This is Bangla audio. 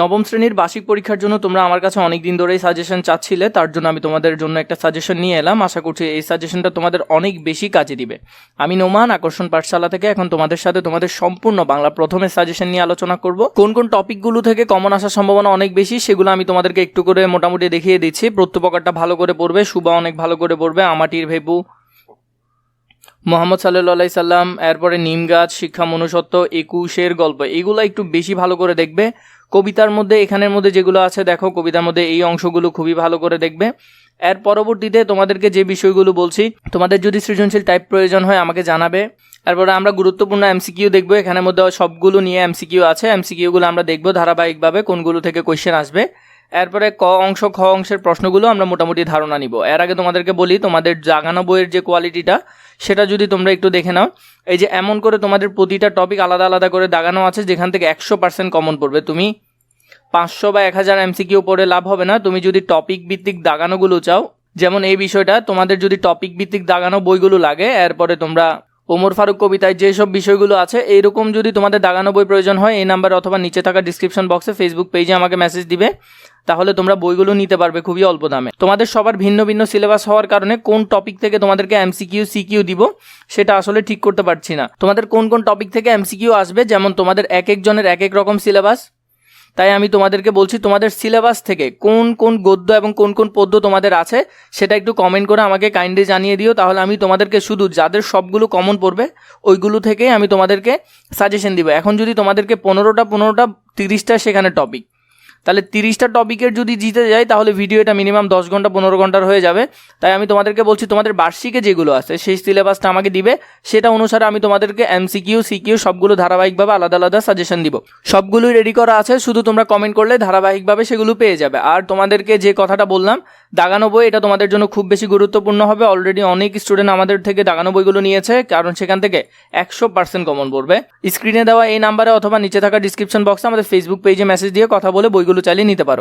নবম শ্রেণির বার্ষিক পরীক্ষার জন্য তোমরা আমার কাছে অনেক দিন ধরেই সাজেশন চাচ্ছিলে, তার জন্য আমি তোমাদের জন্য একটা সাজেশন নিয়ে এলাম। আশা করছি এই সাজেশনটা তোমাদের অনেক বেশি কাজে দিবে। আমি নোমান, আকর্ষণ পাঠশালা থেকে এখন তোমাদের সাথে তোমাদের সম্পূর্ণ বাংলা প্রথমে সাজেশন নিয়ে আলোচনা করব। কোন কোন টপিকগুলো থেকে কমন আসার সম্ভাবনা অনেক বেশি, সেগুলো আমি তোমাদেরকে একটু করে মোটামুটি দেখিয়ে দিচ্ছি। প্রত্যুপকারটা ভালো করে পড়বে, সুবা অনেক ভালো করে পড়বে। আমাটির ভেবু, মোহাম্মদ সাল্লাহ সাল্লাম, এরপরে নিম গাছ, শিক্ষা মনুষত্ব একুশের গল্প, এগুলো একটু বেশি ভালো করে দেখবে। কবিতার মধ্যে, এখানের মধ্যে যেগুলো আছে, দেখো, কবিতার মধ্যে এই অংশগুলো খুবই ভালো করে দেখবে। এর পরবর্তীতে তোমাদেরকে যে বিষয়গুলো বলছি, তোমাদের যদি সৃজনশীল টাইপ প্রয়োজন হয়, আমাকে জানাবে। তারপরে আমরা গুরুত্বপূর্ণ এমসিকিউ দেখব, এখানের মধ্যে সবগুলো নিয়ে এমসিকিউ আছে। এমসিকিউগুলো আমরা দেখব ধারাবাহিকভাবে কোনগুলো থেকে কোয়েশ্চেন আসবে। এরপরে ক অংশ, খ অংশের প্রশ্নগুলো আমরা মোটামুটি ধারণা নিব। এর আগে তোমাদেরকে বলি, তোমাদের জাগানো বইয়ের যে কোয়ালিটিটা সেটা যদি তোমরা একটু দেখে নাও। এই যে এমন করে তোমাদের প্রতিটা টপিক আলাদা আলাদা করে দাগানো আছে, যেখান থেকে একশো পার্সেন্ট কমন পড়বে। তুমি পাঁচশো বা এক হাজার এমসিকিউ পড়ে লাভ হবে না। তুমি যদি টপিক ভিত্তিক দাগানোগুলো চাও, যেমন এই বিষয়টা, তোমাদের যদি টপিক ভিত্তিক দাগানো বইগুলো লাগে, এরপরে তোমরা ওমর ফারুক কবিতায় যেসব বিষয়গুলো আছে, এইরকম যদি তোমাদের দাগানো বই প্রয়োজন হয়, এই নাম্বার অথবা নিচে থাকা ডিসক্রিপশন বক্সে ফেসবুক পেজে আমাকে মেসেজ দিবে। তাহলে তোমরা বইগুলো নিতে পারবে খুবই অল্প দামে। তোমাদের সবার ভিন্ন ভিন্ন সিলেবাস হওয়ার কারণে কোন টপিক থেকে তোমাদেরকে এমসিকিউ সিকিউ দিব, সেটা আসলে ঠিক করতে পারছি না। তোমাদের কোন কোন টপিক থেকে এমসিকিউ আসবে, যেমন তোমাদের এক একজনের এক এক রকম সিলেবাস তাই আমি তোমাদেরকে বলছি, তোমাদের সিলেবাস থেকে কোন কোন গদ্য এবং কোন কোন পদ্য তোমাদের আছে, সেটা একটু কমেন্ট করে আমাকে কাইন্ডলি জানিয়ে দিও, তাহলে আমি তোমাদেরকে শুধু যাদের সবগুলো কমন পড়বে, ওইগুলো থেকেই আমি তোমাদেরকে সাজেশন দিব। এখন যদি তোমাদেরকে পনেরোটা পনেরোটা, তিরিশটা সেখানে টপিক তাহলে তিরিশটা টপিকের যদি জিতে যায় তাহলে ভিডিওটা মিনিমাম দশ ঘণ্টা, পনেরো ঘণ্টার হয়ে যাবে। তাই আমি তোমাদেরকে বলছি, তোমাদের বার্ষিকে যেগুলো আছে, সেই সিলেবাসটা আমাকে দিবে। সেটা অনুসারে আমি তোমাদেরকে এমসিকিউ সিকিউ সবগুলো ধারাবাহিকভাবে আলাদা আলাদা সাজেশন দিব। সবগুলোই রেডি করা আছে, শুধু তোমরা কমেন্ট করলে ধারাবাহিকভাবে সেগুলো পেয়ে যাবে। আর তোমাদেরকে যে কথাটা বললাম, দাগানো বই, এটা তোমাদের জন্য খুব বেশি গুরুত্বপূর্ণ হবে। অলরেডি অনেক স্টুডেন্ট আমাদের থেকে দাগানো বইগুলো নিয়েছে, কারণ সেখান থেকে একশো পার্সেন্ট কমন পড়বে। স্ক্রিনে দেওয়া এই নাম্বারে অথবা নিচে থাকা ডিসক্রিপশন বক্সে আমাদের ফেসবুক পেজে মেসেজ দিয়ে কথা বলে বইগুলো চালিয়ে নিতে পারো।